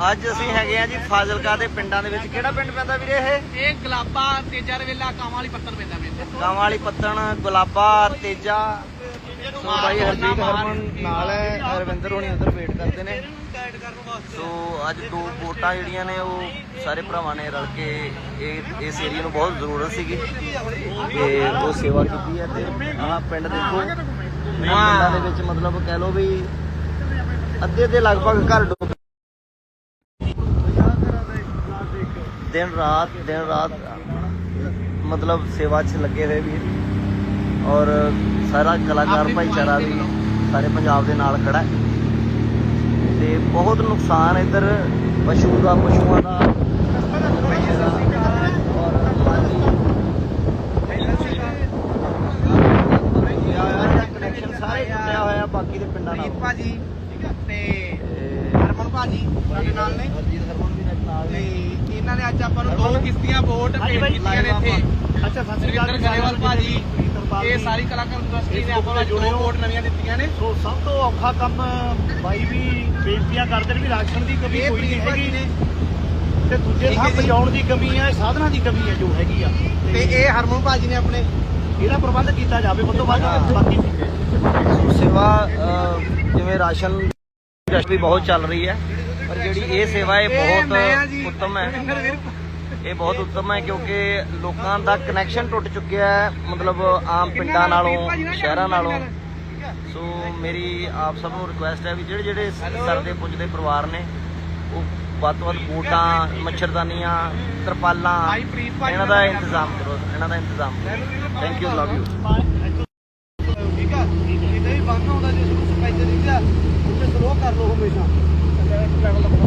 ਅੱਜ ਅਸੀਂ ਹੈਗੇ ਆ ਜੀ ਫਾਜ਼ਿਲਕਾ ਦੇ ਪਿੰਡਾਂ ਦੇ ਵਿੱਚ। ਕਿਹੜਾ ਪਿੰਡ ਪੈਂਦਾ ਵੀਰੇ ਇਹ? ਇਹ ਗਲਾਬਾ ਤੇਜਾ ਰਵੇਲਾ ਕਾਵਾਂ ਵਾਲੀ ਪੱਤਰ ਪੈਂਦਾ ਮੇਰੇ ਗਾਵਾਂ ਵਾਲੀ ਪੱਤਣ ਗੁਲਾਬਾ ਤੇਜਾ। ਸੋ ਬਾਈ ਹਰਜੀਤ ਹਰਮਨ ਨਾਲ ਹੈ ਹਰਵਿੰਦਰ ਹੋਣੀ ਉਧਰ ਵੇਟ ਕਰਦੇ ਨੇ। ਸੋ ਅੱਜ ਦੋ ਵੋਟਾਂ ਜਿਹੜੀਆਂ ਨੇ ਉਹ ਸਾਰੇ ਭਰਾਵਾਂ ਨੇ ਰਲ ਕੇ ਇਹ ਇਸ ਏਰੀਆ ਨੂੰ ਬਹੁਤ ਜ਼ਰੂਰਤ ਸੀਗੀ। ਤੇ ਉਹ ਸੇਵਾ ਕੀਤੀ ਹੈ ਤੇ ਆਹ ਪਿੰਡ ਦੇਖੋ। ਪਿੰਡਾਂ ਦੇ ਵਿੱਚ ਮਤਲਬ ਕਹਿ ਲਓ ਵੀ ਅੱਧੇ ਦੇ ਲਗਭਗ ਘਰ ਦਿਨ ਰਾਤ ਦਿਨ ਰਾਤ ਮਤਲਬ ਸੇਵਾ 'ਚ ਲੱਗੇ ਹੋਏ ਵੀ। ਔਰ ਸਾਰਾ ਕਲਾਕਾਰ ਭਾਈਚਾਰਾ ਵੀ ਸਾਰੇ ਪੰਜਾਬ ਦੇ ਨਾਲ ਖੜਾ ਹੈ। ਤੇ ਬਹੁਤ ਨੁਕਸਾਨ ਇੱਧਰ ਪਸ਼ੂ ਦਾ ਪਸ਼ੂਆਂ ਦਾ। ਬਾਕੀ ਦੇ ਪਿੰਡਾਂ ਨਾਲ। ਭਾਜੀ ਤੇ ਤੇ ਹਰਮਨ ਭਾਜੀ ਸਾਡੇ ਨਾਲ ਨੇ। ਹਰਜੀਤ ਹਰਮਨ ਵੀ ਨਾਲ ਤੇ ਨੇ ਇਹਨਾਂ ਨੇ ਅੱਜ ਆਪਾਂ ਨੂੰ ਦੋ ਕਿਸ਼ਤੀਆਂ ਵੋਟ ਭੇਟ ਕੀਤੀਆਂ ਨੇ ਇੱਥੇ ਅੱਛਾ ਸਤਿ ਸ੍ਰੀ ਸੁਰਿੰਦਰ ਅਕਾਲ ਗਰੇਵਾਲ ਭਾਜੀ ਤਰਪਾਲ ਇਹ ਜੀ। ਸਾਰੀ ਕਲਾਕਾਰ ਯੂਨੀਵਰਸਿਟੀ ਨੇ Facebook ਆਪਾਂ ਨੂੰ ਤੇ ਜੁੜੇ ਦੋ ਹੋ। ਵੋਟ ਨਵੀਆਂ ਦਿੱਤੀਆਂ ਨੇ ਸੋ ਸਭ ਤੋਂ ਔਖਾ ਕੰਮ ਬਾਈ ਵੀ ਬੇਨਤੀਆਂ ਕਰਦੇ ਨੇ ਵੀ ਰਾਸ਼ਨ ਦੀ ਕਮੀ ਇਹ ਕੋਈ ਨਹੀਂ ਪ੍ਰੀਤ ਭਾਜੀ ਹੈਗੀ ਨੇ ਤੇ ਦੂਜੇ ਠੀਕ ਹੈ ਥਾਂ ਜੀ। ਪਹੁੰਚਾਉਣ ਦੀ ਕਮੀ ਹੈ ਸਾਧਨਾਂ ਦੀ ਕਮੀ ਹੈ ਜੋ ਹੈਗੀ ਆ ਤੇ ਇਹ ਹਰਮਨ ਭਾਜੀ ਨੇ ਆਪਣੇ ਇਹਦਾ ਪ੍ਰਬੰਧ ਕੀਤਾ ਜਾਵੇ ਵੱਧ ਤੋਂ ਵੱਧ ਹਾਂ। ਬਾਕੀ ਸੇਵਾ ਜਿਵੇਂ ਰਾਸ਼ਨ ਵੀ ਬਹੁਤ ਚੱਲ ਰਹੀ ਹੈ ਪਰ ਜਿਹੜੀ ਇਹ ਸੇਵਾ ਜੀ, ਬਹੁਤ ਉੱਤਮ ਹੈ। ਇਹ ਬਹੁਤ ਉੱਤਮ ਹੈ ਕਿਉਂਕਿ ਲੋਕਾਂ ਦਾ ਕਨੈਕਸ਼ਨ ਟੁੱਟ ਚੁੱਕਿਆ ਹੈ ਮਤਲਬ ਆਮ ਪਿੰਡਾਂ ਨਾਲੋਂ ਸ਼ਹਿਰਾਂ ਨਾਲੋਂ। ਸੋ ਮੇਰੀ ਆਪ ਸਭ ਨੂੰ ਰਿਕੁਐਸਟ ਹੈ ਵੀ ਜਿਹੜੇ ਜਿਹੜੇ ਸਰਦੇ ਪੁੱਜਦੇ ਪਰਿਵਾਰ ਨੇ ਉਹ ਵੱਧ ਤੋਂ ਵੱਧ ਬੂਟਾਂ ਮੱਛਰਦਾਨੀਆਂ ਤਰਪਾਲਾਂ ਇਹਨਾਂ ਦਾ ਇੰਤਜ਼ਾਮ ਕਰੋ ਇਹਨਾਂ ਦਾ ਇੰਤਜ਼ਾਮ ਥੈਂਕ ਯੂ ਲਵ ਯੂ ਠੀਕ ਆ ਕਿਤੇ ਵੀ ਬੰਦ ਹੁੰਦਾ ਜੇ ਆ ਉੱਤੇ ਸਲੋ ਕਰ ਲਓ ਹਮੇਸ਼ਾ। ਠੀਕ ਹੈ ਠੀਕ ਹੈ ਅਰੇ